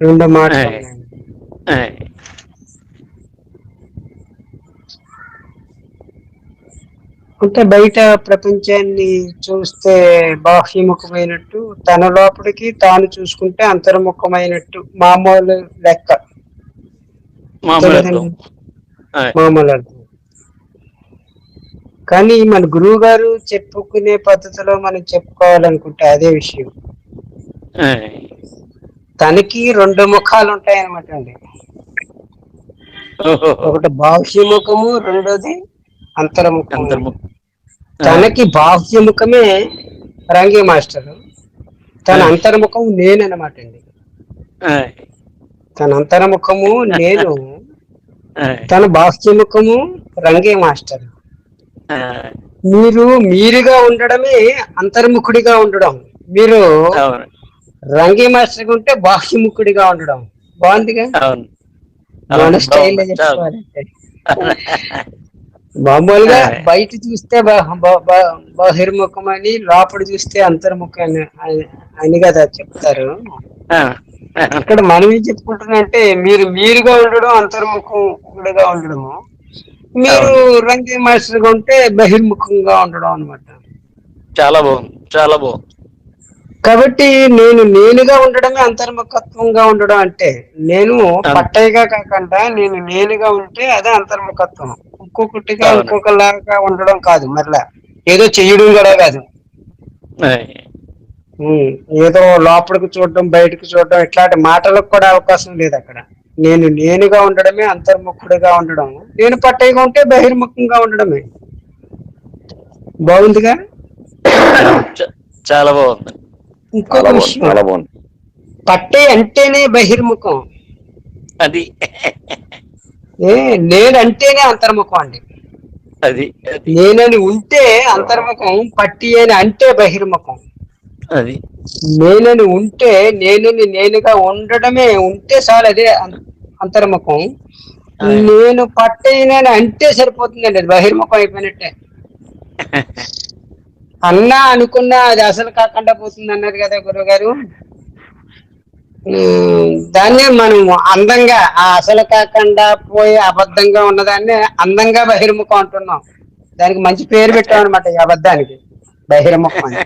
రెండు. ఆయ్. అంటే బయట ప్రపంచాన్ని చూస్తే బాహ్యముఖమైనట్టు తన లోపలికి తాను చూసుకుంటే అంతర్ముఖమైనట్టు మామూలు లెక్క మామూలు అర్థం. కానీ మన గురువు గారు చెప్పుకునే పద్ధతిలో మనం చెప్పుకోవాలనుకుంటే అదే విషయం. తనకి రెండు ముఖాలు ఉంటాయన్నమాట అండి ఓహో. ఒకటి బాహ్యముఖము రెండోది అంతర్ముఖ తనకి బాహ్యముఖమే రంగి మాస్టర్ తన. అంతర్ముఖం నేనన్నమాట అండి. తన అంతర్ముఖము నేను. తన బాహ్యముఖము రంగే మాస్టర్. మీరు మీరుగా ఉండడమే అంతర్ముఖుడిగా ఉండడం మీరు రంగే మాస్టర్ ఉంటే బాహ్యముఖుడిగా ఉండడం. బాగుందిగా? మన స్టైల్ మామూలుగా. బయట చూస్తే బహిర్ముఖం అని లోపల చూస్తే అంతర్ముఖం అని అని- కదా చెప్తారు. ఆ. ఇక్కడ మనం ఏం చెప్పుకుంటున్నామంటే మీరు మీరుగా ఉండడం అంతర్ముఖుడిగా ఉండడము. మీరు రంగే మాస్టర్గా ఉంటే బహిర్ముఖంగా ఉండడం అన్నమాట. చాలా బాగుంది. చాలా బాగుంది. కాబట్టి నేను నేనుగా ఉండడమే అంతర్ముఖత్వంగా ఉండడం అంటే నేను పట్టయ్యగా కాకుండా నేను నేనుగా ఉంటే అదే అంతర్ముఖత్వం. ఇంకొకటిగా. ఇంకొకలాగా ఉండడం కాదు మరలా ఏదో చెయ్యడం కూడా కాదు. ఏదో లోపలికి చూడడం బయటకు చూడడం ఇట్లాంటి మాటలకు కూడా అవకాశం లేదు అక్కడ. నేను నేనుగా ఉండడమే అంతర్ముఖుడిగా ఉండడం. నేను పట్టయ్యగా ఉంటే బహిర్ముఖంగా ఉండడమే. బాగుందిగా? చాలా బాగుంది. ఇంకొక విషయం. పట్టే అంటేనే బహిర్ముఖం. అది. ఏ నేనంటేనే అంతర్ముఖం అండి. అది నేనని ఉంటే అంతర్ముఖం పట్టి అని అంటే బహిర్ముఖం. అది. నేనని ఉంటే నేనని నేనుగా ఉండడమే ఉంటే చాలు అదే అంతర్ముఖం. నేను పట్టయినని అంటే సరిపోతుందండి అది బహిర్ముఖం అయిపోయినట్టే. అన్నా అనుకున్నా అది అసలు కాకుండా పోతుంది అన్నారు కదా గురుగారు ఉమ్, దాన్నే మనం అందంగా ఆ అసలు కాకుండా పోయి అబద్ధంగా ఉన్నదాన్ని అందంగా బహిర్ముఖం అంటున్నాం. దానికి మంచి పేరు పెట్టాం అనమాట ఈ అబద్ధానికి. బహిర్ముఖం అని.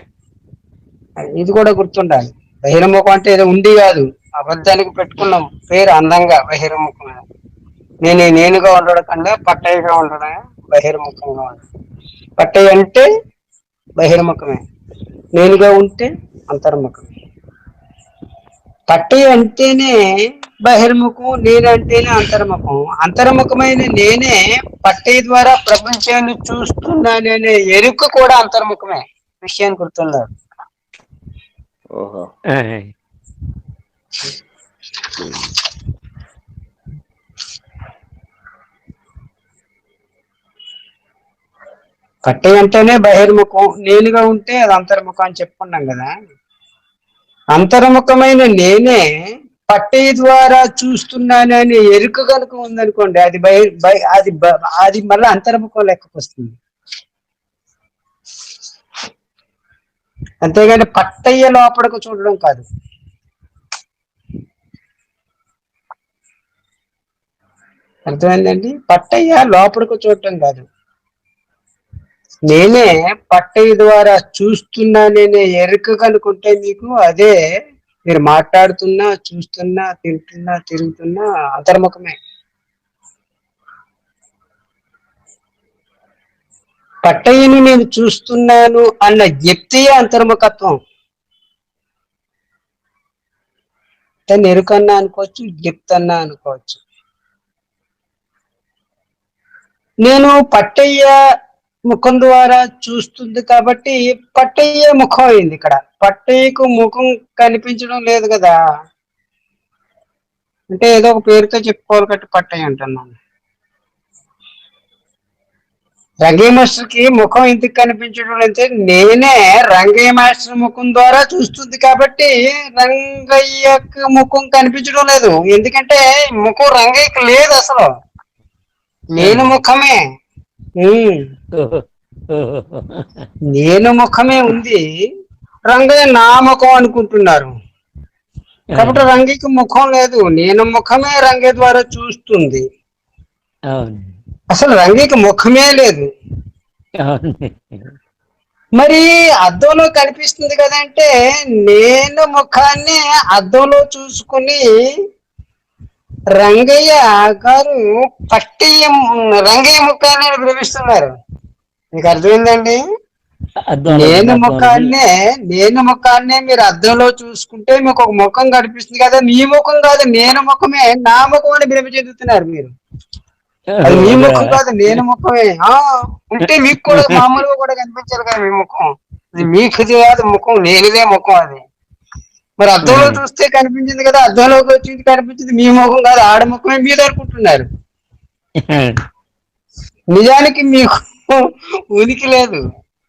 ఇది కూడా గుర్తుండాలి. బహిర్ముఖం అంటే ఏదో ఉండి కాదు. అబద్ధానికి పెట్టుకున్నాం. పేరు అందంగా బహిర్ముఖం అని. నేను నేనుగా ఉండడం కన్నా పట్టయ్యగా ఉండడం బహిర్ముఖంగా ఉండడం పట్టయ్య అంటే బహిర్ముఖమే. నేనుగా ఉంటే అంతర్ముఖమే. పట్టి అంటేనే బహిర్ముఖం నేనంటేనే అంతర్ముఖం. అంతర్ముఖమైన నేనే పట్టి ద్వారా ప్రపంచాన్ని చూస్తున్నాననే ఎరుక కూడా అంతర్ముఖమే. విషయాన్ని గుర్తున్నారు ఓహో. కట్టె అంటేనే బహిర్ముఖం నేనుగా ఉంటే అది అంతర్ముఖం అని చెప్పుకున్నాం కదా. అంతర్ముఖమైన నేనే పట్టి ద్వారా చూస్తున్నానని ఎరుక కనుక ఉందనుకోండి అది బహి బహి- అది బ- అది మళ్ళీ అంతర్ముఖం లెక్కకు వస్తుంది. అంతేగాని పట్టయ్య లోపలికి చూడడం కాదు. అర్థమైందండి? పట్టయ్య లోపలికి చూడటం కాదు. నేనే పట్టయ్య ద్వారా చూస్తున్నా నేనే ఎరుక కనుకుంటే మీకు అదే మీరు మాట్లాడుతున్నా చూస్తున్నా తింటున్నా తిరుగుతున్నా అంతర్ముఖమే. పట్టయ్యను నేను చూస్తున్నాను అన్న వ్యక్తియే అంతర్ముఖత్వం. దాన్ని ఎరుకన్నా అనుకోవచ్చు జ్ఞప్తన్నా అనుకోవచ్చు. నేను పట్టయ్య ముఖం ద్వారా చూస్తుంది కాబట్టి పట్టయ్య ముఖం అయింది ఇక్కడ. పట్టయ్యకు ముఖం కనిపించడం లేదు కదా. అంటే ఏదో ఒక పేరుతో చెప్పుకోవాలి కట్టి పట్టయ్య అంటున్నాను. రంగయ్య మాస్టర్కి ముఖం ఎందుకు కనిపించడం అంటే నేనే రంగయ్య మాస్టర్ ముఖం ద్వారా చూస్తుంది కాబట్టి రంగయ్యకు ముఖం కనిపించడం లేదు. ఎందుకంటే ముఖం రంగయ్యకు లేదు అసలు. నేను ముఖమే. నేను ముఖమే ఉంది రంగయ్య నా ముఖం అనుకుంటున్నారు. కాబట్టి రంగికి ముఖం లేదు నేను ముఖమే రంగి ద్వారా చూస్తుంది. అసలు రంగికి ముఖమే లేదు. మరి అద్దంలో కనిపిస్తుంది కదంటే నేను ముఖాన్ని అద్దంలో చూసుకుని రంగయ్య గారు పట్టి రంగయ్య ముఖాన్ని భ్రమిస్తున్నారు మీకు అర్థమైందండి? నేను ముఖాన్నే నేను ముఖాన్నే మీరు అద్దంలో చూసుకుంటే మీకు ఒక ముఖం కనిపిస్తుంది కదా మీ ముఖం కాదు నేను ముఖమే నా ముఖం అని భ్రమ చెందుతున్నారు మీరు. అది మీ ముఖం కాదు నేను ముఖమే. ఆ ఉంటే మీకు కూడా మామూలుగా కూడా కనిపించాలి కదా మీ ముఖం. మీకు కాదు ముఖం లేనిదే ముఖం అది. మరి అద్దంలో చూస్తే కనిపించింది కదా అద్దంలోకి వచ్చింది కనిపించింది మీ ముఖం కాదు ఆడ ముఖమే మీరు అనుకుంటున్నారు. నిజానికి మీకు ఉనికి లేదు.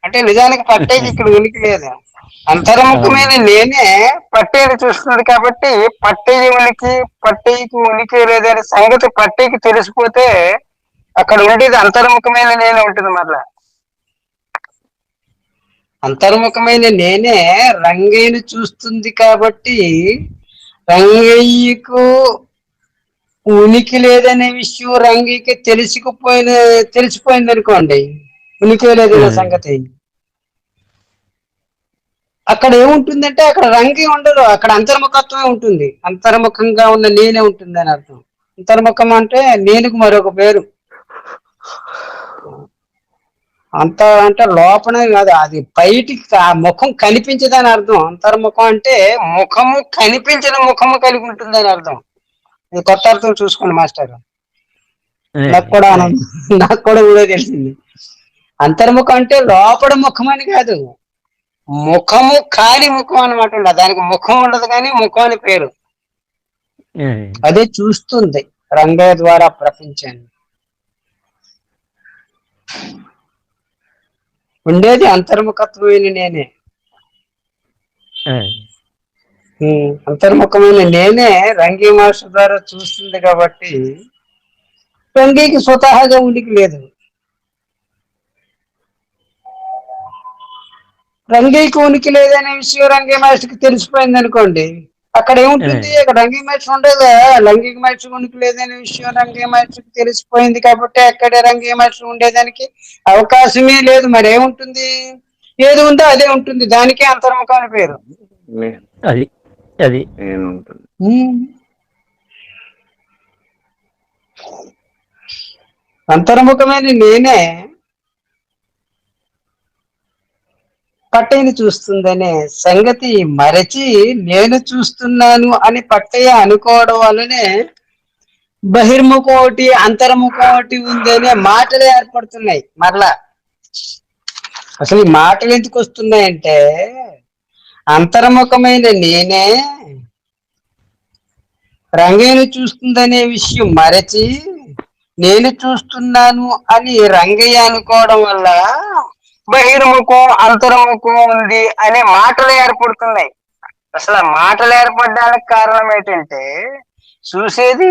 అంటే నిజానికి పట్టేది ఇక్కడ ఉనికి లేదు. అంతర్ముఖమైన నేనే పట్టేది చూస్తున్నాడు కాబట్టి పట్టేది ఉనికి పట్టేకి ఉనికి లేదనే సంగతి పట్టేకి తెలిసిపోతే అక్కడ ఉండేది అంతర్ముఖమైన నేనే ఉంటుంది మరలా. అంతర్ముఖమైన నేనే రంగయ్యను చూస్తుంది కాబట్టి రంగయ్యకు ఉనికి లేదనే విషయం రంగికి తెలిసిపోయిన తెలిసిపోయింది అనుకోండి ఉనికి లేదనే. సంగతి. అక్కడ ఏముంటుందంటే అక్కడ రంగి ఉండదు అక్కడ అంతర్ముఖత్వమే ఉంటుంది. అంతర్ముఖంగా ఉన్న నేనే ఉంటుంది అని అర్థం. అంతర్ముఖం అంటే నేనుకు మరొక పేరు. అంత అంటే లోపల కాదు అది బయటికి ఆ ముఖం కనిపించదని అర్థం. అంతర్ముఖం అంటే ముఖము కనిపించిన ముఖము కలిగి ఉంటుందని అర్థం. ఇది కొత్త అర్థం చూసుకోండి మాస్టర్. నాకు కూడా నాకు కూడా కూడా తెలిసింది. అంతర్ముఖం అంటే లోపల ముఖం అని కాదు. ముఖము కాని ముఖం అనమాట ఉండదు దానికి ముఖం ఉండదు కానీ ముఖం అని పేరు. అదే చూస్తుంది. రంగయ్య ద్వారా ప్రపంచాన్ని. ఉండేది అంతర్ముఖత్వమైన నేనే. అంతర్ముఖమైన నేనే రంగీ మాస్టర్ ద్వారా చూస్తుంది కాబట్టి రంగీకి స్వతహాగా ఉనికి లేదు. రంగీకి ఉనికి లేదనే విషయం రంగీ మాస్టర్కి తెలిసిపోయింది అనుకోండి అక్కడ ఏముంటుంది? అక్కడ రంగీ మాస్టర్ ఉండేదా. రంగీ ఉనికి లేదనే విషయం రంగీ మాస్టర్కి తెలిసిపోయింది కాబట్టి అక్కడే రంగీ మాస్టర్ ఉండేదానికి అవకాశమే లేదు. మరి ఏముంటుంది? ఏది ఉందో అదే ఉంటుంది. దానికే అంతర్ముఖం అని పేరు అది అది. అంతర్ముఖమైన నేనే. పట్టయ్యని చూస్తుందనే సంగతి మరచి నేను చూస్తున్నాను అని పట్టయ్య అనుకోవడం వల్లనే బహిర్ముఖం ఒకటి అంతర్ముఖం ఒకటి ఉంది అనే మాటలు ఏర్పడుతున్నాయి మరలా. అసలు ఈ మాటలు ఎందుకు వస్తున్నాయంటే అంతర్ముఖమైన నేనే రంగయ్యను చూస్తుందనే విషయం మరచి నేను చూస్తున్నాను అని రంగయ్య అనుకోవడం వల్ల బహిర్ముఖం అంతర్ముఖం ఉంది అనే మాటలు ఏర్పడుతున్నాయి. అసలు ఆ మాటలు ఏర్పడడానికి కారణం ఏంటంటే చూసేది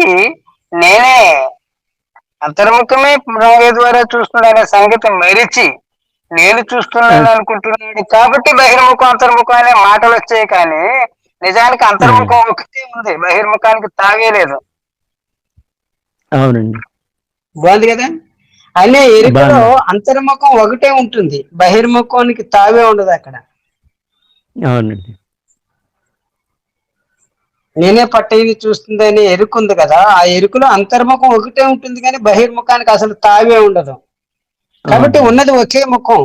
నేనే. అంతర్ముఖమే రంగయ్య ద్వారా చూస్తున్నాడనే సంగతి మరిచి నేను చూస్తున్నాను అనుకుంటున్నాడు. కాబట్టి బహిర్ముఖం అంతర్ముఖం అనే మాటలు వచ్చాయి కానీ నిజానికి అంతర్ముఖం ఒకటే ఉంది. బహిర్ముఖానికి తాగే లేదు. అవునండి. బాగుంది కదా? అనే ఎరుకలో. అంతర్ముఖం ఒకటే ఉంటుంది. బహిర్ముఖానికి తావే ఉండదు అక్కడ. అవునండి. నేనే పట్టేది చూస్తుందని ఎరుకు ఉంది కదా ఆ ఎరుకులో అంతర్ముఖం ఒకటే ఉంటుంది కానీ బహిర్ముఖానికి అసలు తావే ఉండదు. కాబట్టి. ఉన్నది ఒకే ముఖం.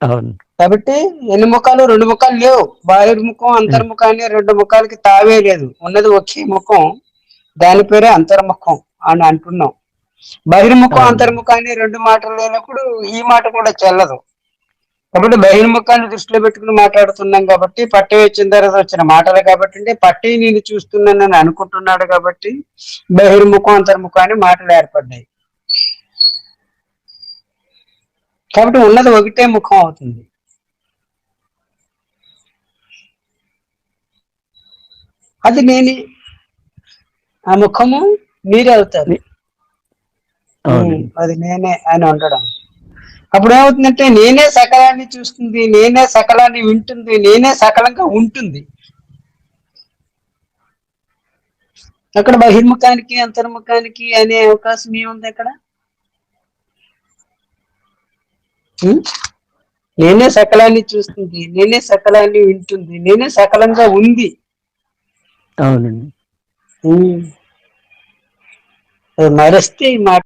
అవును. కాబట్టి ఎన్ని ముఖాలు? రెండు ముఖాలు లేవు. బహిర్ముఖం అంతర్ముఖాన్ని రెండు ముఖాలకి తావే లేదు. ఉన్నది ఒకే ముఖం. దాని పేరే అంతర్ముఖం అని అంటున్నాం. బహిర్ముఖం అవును. అంతర్ముఖాన్ని రెండు మాటలు లేనప్పుడు ఈ మాట కూడా చెల్లదు. కాబట్టి బహిర్ముఖాన్ని దృష్టిలో పెట్టుకుని మాట్లాడుతున్నాం కాబట్టి పట్టి వచ్చిన తర్వాత వచ్చిన మాటలు కాబట్టి అంటే పట్టి నేను చూస్తున్నానని అనుకుంటున్నాడు కాబట్టి బహిర్ముఖం అంతర్ముఖం అని మాటలు ఏర్పడ్డాయి. కాబట్టి ఉన్నది ఒకటే ముఖం అవుతుంది. అది నేనే ఆ ముఖము మీరే అవుతారు. అది నేనే అని ఉండడం అప్పుడు ఏమవుతుందంటే నేనే సకలాన్ని చూస్తుంది నేనే సకలాన్ని వింటుంది నేనే సకలంగా ఉంటుంది. అక్కడ బహిర్ముఖానికి అంతర్ముఖానికి అనే అవకాశం ఏముంది అక్కడ? నేనే సకలాన్ని చూస్తుంది నేనే సకలాన్ని వింటుంది నేనే సకలంగా ఉంది. అవునండి. మరస్తే ఈ మాట